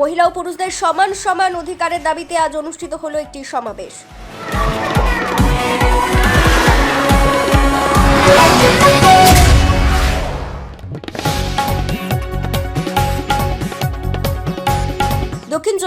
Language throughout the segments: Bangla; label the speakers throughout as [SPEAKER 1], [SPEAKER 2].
[SPEAKER 1] মহিলা ও পুরুষদের সমান সমান অধিকারের দাবিতে আজ অনুষ্ঠিত হলো একটি সমাবেশ।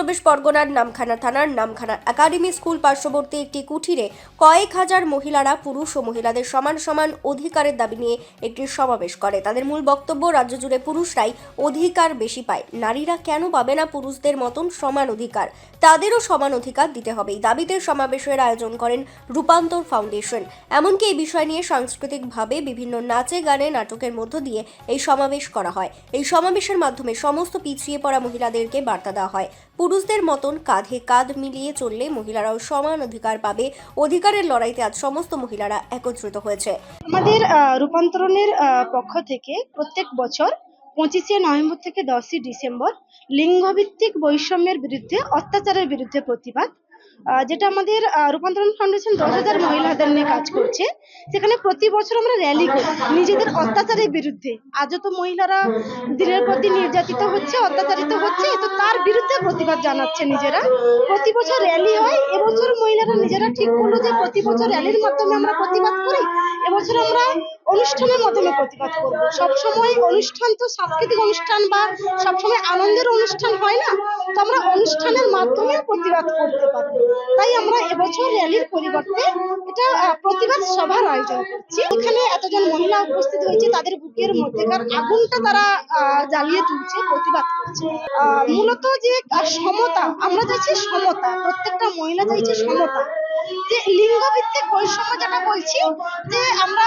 [SPEAKER 1] চব্বিশ পরগনার নামখানা থানার নামখানা একাডেমি স্কুল পার্শ্ববর্তী একটি কুঠিরে কয়েক হাজার মহিলারা পুরুষ ও মহিলাদের সমান সমান অধিকারের দাবি নিয়ে একটি সমাবেশ করে। তাদের মূল বক্তব্য, রাজ্য জুড়ে পুরুষরাই অধিকার বেশি পায়। নারীরা কেন পাবে না পুরুষদের মতন সমান অধিকার? তাদেরও সমান অধিকার দিতে হবে। এই দাবিতে সমাবেশের আয়োজন করেন রূপান্তর ফাউন্ডেশন। এমনকি এই বিষয় নিয়ে সাংস্কৃতিকভাবে বিভিন্ন নাচে গানে নাটকের মধ্য দিয়ে এই সমাবেশ করা হয়। এই সমাবেশের মাধ্যমে সমস্ত পিছিয়ে পড়া মহিলাদেরকে বার্তা দেওয়া হয়। পুরুষদের মতন কাঁধে কাঁধ মিলিয়ে চললে মহিলারাও সমান অধিকার পাবে। অধিকারের লড়াইতে আজ সমস্ত মহিলারা একত্রিত হয়েছে।
[SPEAKER 2] আমাদের রূপান্তরণের পক্ষ থেকে প্রত্যেক বছর পঁচিশে নভেম্বর থেকে দশই ডিসেম্বর লিঙ্গভিত্তিক বৈষম্যের বিরুদ্ধে, অত্যাচারের বিরুদ্ধে প্রতিবাদ যেটা আমাদের রূপান্তরণ ফাউন্ডেশন দশ হাজার মহিলাদের নিয়ে কাজ করছে। সেখানে প্রতি বছর আমরা র্যালি করি। নিজেদের অত্যাচারের বিরুদ্ধে। আজও তো মহিলারা দিনের প্রতি নির্যাতিত হচ্ছে, অত্যাচারিত হচ্ছে তো তার বিরুদ্ধে প্রতিবাদ জানাচ্ছে নিজেরা। প্রতি বছর র্যালি হয়। এবছর মহিলারা নিজেরা ঠিক করল যে প্রতি বছর র্যালির মাধ্যমে আমরা প্রতিবাদ করি। অনুষ্ঠানের মাধ্যমে প্রতিবাদ করব। সবসময় অনুষ্ঠান তো সাংস্কৃতিক অনুষ্ঠান বা সবসময় আনন্দের অনুষ্ঠান হয় না, তো আমরা অনুষ্ঠানের মাধ্যমে প্রতিবাদ করতে পারি তাই আমরা এবছর র্যালির পরিবর্তে এটা প্রতিবাদ সভার আয়োজন করছি। এখানে এতজন মহিলা উপস্থিত হয়েছে, তাদের বুকের মধ্যেকার আগুনটা তারা জ্বালিয়ে তুলছে, প্রতিবাদ করছে। মূলত যে সমতা, আমরা চাইছি সমতা, প্রত্যেকটা মহিলা চাইছে সমতা। যে লিঙ্গভিত্তিক বৈষম্য যেটা বলছি, যে আমরা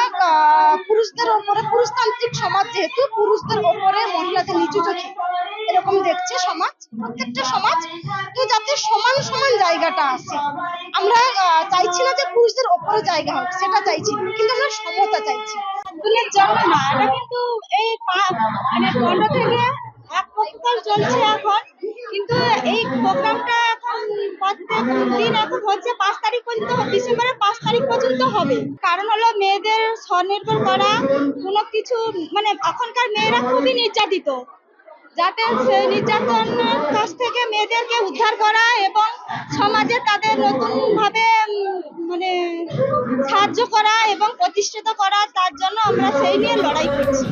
[SPEAKER 2] পুরুষতান্ত্রিক সমাজ যেহেতু পুরুষদের ওপরে, মহিলাদের নিচু চোখে। এরকম দেখছে সমাজ, প্রত্যেকটা সমাজ। তো যাতে সমান সমান জায়গাটা আসে আমরা চাইছি না যে পুরুষদের ওপরে জায়গা হোক, সেটা চাইছি কিন্তু আমরা সমতা চাইছি। কিন্তু এই মানে থেকে এক চলছে এখন। কিন্তু এই প্রোগ্রামটা দিন এখন হচ্ছে পাঁচ তারিখ পর্যন্ত পাঁচ তারিখ পর্যন্ত হবে। কারণ হলো মেয়েদের স্বনির্ভর করা, কোনো কিছু মানে এখনকার মেয়েরা খুবই নির্যাতিত। যাতে কাছ থেকে মেয়েদেরকে উদ্ধার করা এবং সমাজে তাদের নতুন ভাবে মানে সাহায্য করা এবং প্রতিষ্ঠিত করা, তার জন্য আমরা সেই নিয়ে লড়াই করছি।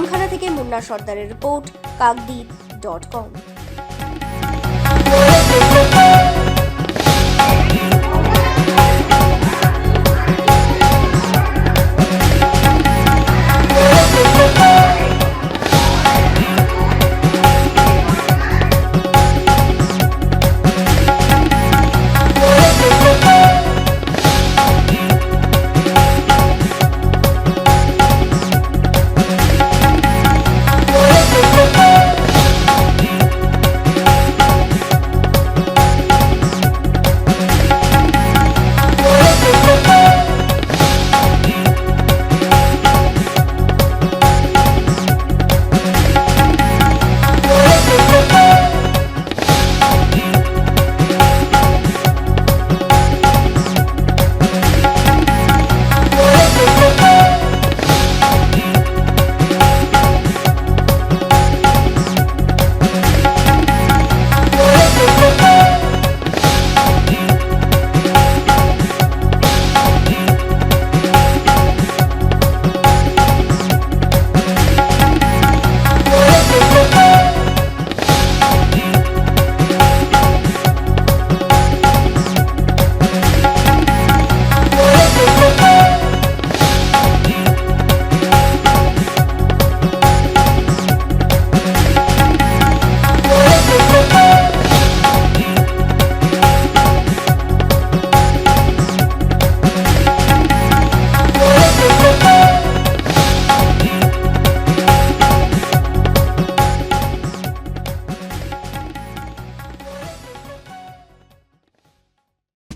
[SPEAKER 1] নামখানা থেকে মুন্না সর্দারের রিপোর্ট কাকদ্বীপ ডট কম।